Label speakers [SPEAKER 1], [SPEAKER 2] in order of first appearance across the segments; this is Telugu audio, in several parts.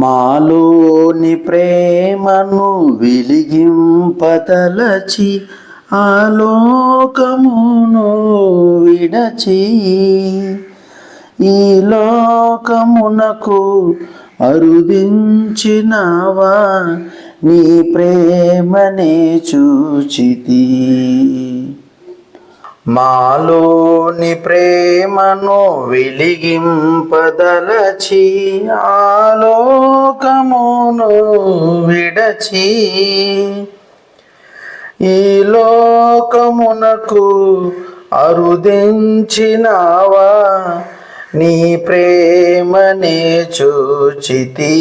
[SPEAKER 1] మాలోని ప్రేమను వెలిగింపదలచి ఆలోకమును విడచి ఈ లోకమునకు అరుదించినవా నీ ప్రేమనే చూచితి. మాలోని ప్రేమను వెలిగింపదలచి ఆలోకమును విడచి ఈ లోకమునకు అరుదించినావా? నీ ప్రేమనే చూచితి.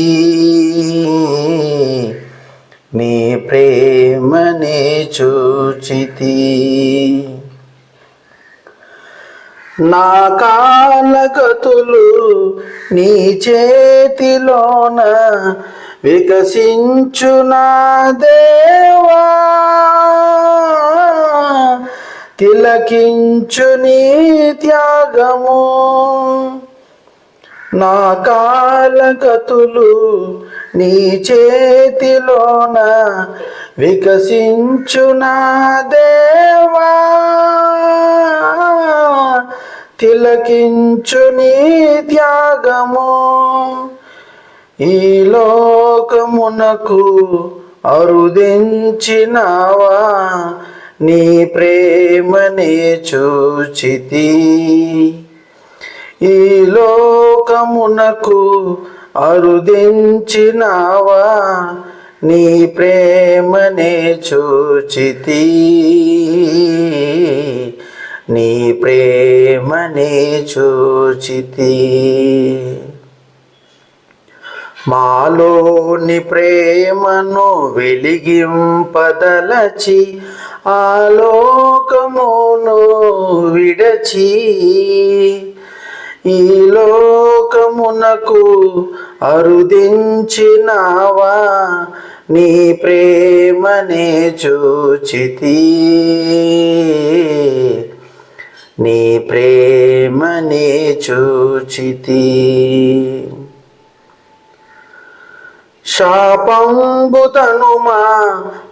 [SPEAKER 1] నీ ప్రేమనే చూచితి. నా కాలగతులు నీ చేతిలోన వికసించు నా దేవా. తిలకించు నీ త్యాగము. నా కాలగతులు నీ చేతిలోన వికసించు నా దేవా. తిలకించు నీ త్యాగము. ఈ లోకమునకు అరుదించినావా? నీ ప్రేమనే చూచితి. ఈ లోకమునకు అరుదించినావా? నీ ప్రేమనే చూచితి. నీ ప్రేమనే చూచితి. మాలోని ప్రేమను వెలిగింపదలచి ఆలోకమును విడచి ఈ లోకమునకు అరుదించినావా? నీ ప్రేమనే చూచితి. నీ ప్రేమనే చూచితి. శాపంబుతనుమా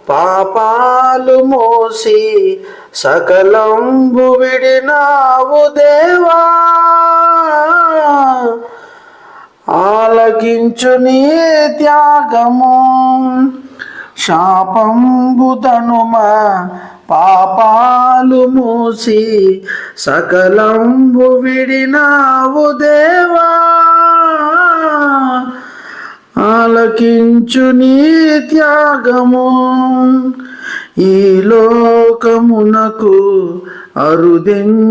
[SPEAKER 1] పాపాలు మోసి సకలంబు విడినావు దేవా. ఆలకించు నీ త్యాగము. శాపంబుతనుమ పాపాలు మూసి సకలంబు విడినావు దేవా. ఆలకించు నీ త్యాగము. ఈ లోకమునకు అరుదించినావా.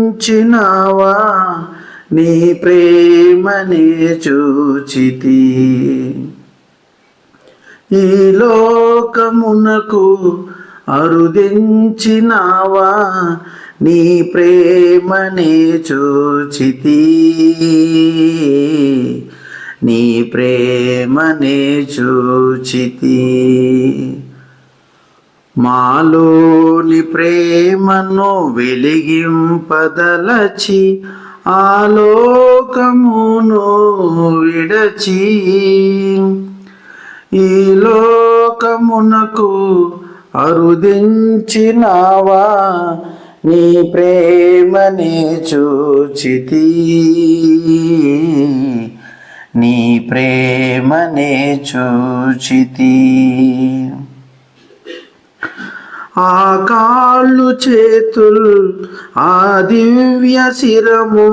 [SPEAKER 1] నీ ప్రేమనే చూచితి. ఈ లోకమునకు అరుదించినావా? నీ ప్రేమనే చూచితి. నీ ప్రేమనే చూచితి. మాలోని ప్రేమను వెలిగింపదలచి ఆలోకమును విడచి. ఈ లోకమునకు అరుదించినావా? నీ ప్రేమని చూచితి. నీ ప్రేమనే చూచితి. ఆ కాళ్ళు చేతులు ఆ దివ్య శిరము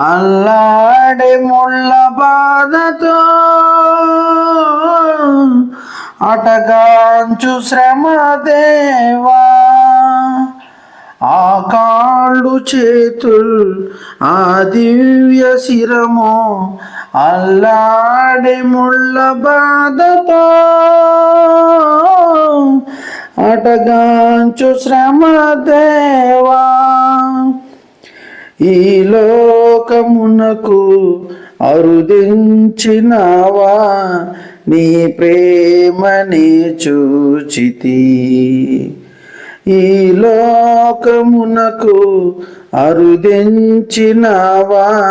[SPEAKER 1] అల్లాడే ముళ్ళ బాధతో అటగాంచు శ్రమ దేవా. ఆ కాళ్ళు చేతులు ఆ దివ్య శిరము అల్లాడి ముళ్ళ బాధతో. అటగాంచు శ్రమ దేవా. ఈ లోకమునకు అరుదించినావా. నీ ప్రేమని చూచితి. ఈ లోకమునకు అరుదించినావా?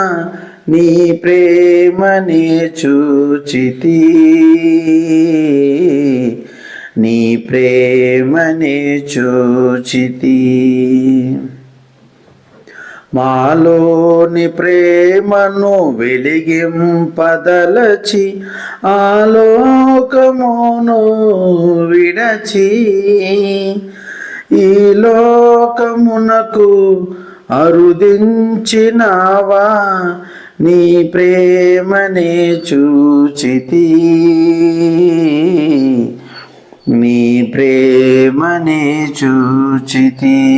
[SPEAKER 1] నీ ప్రేమని చూచితి. నీ ప్రేమని చూచితి. మాలోని ప్రేమను వెలిగింపదలచి ఆలోకమును విడచి ఈ లోకమునకు అరుదించినావా? నీ ప్రేమనే చూచితి. నీ ప్రేమనే చూచితి.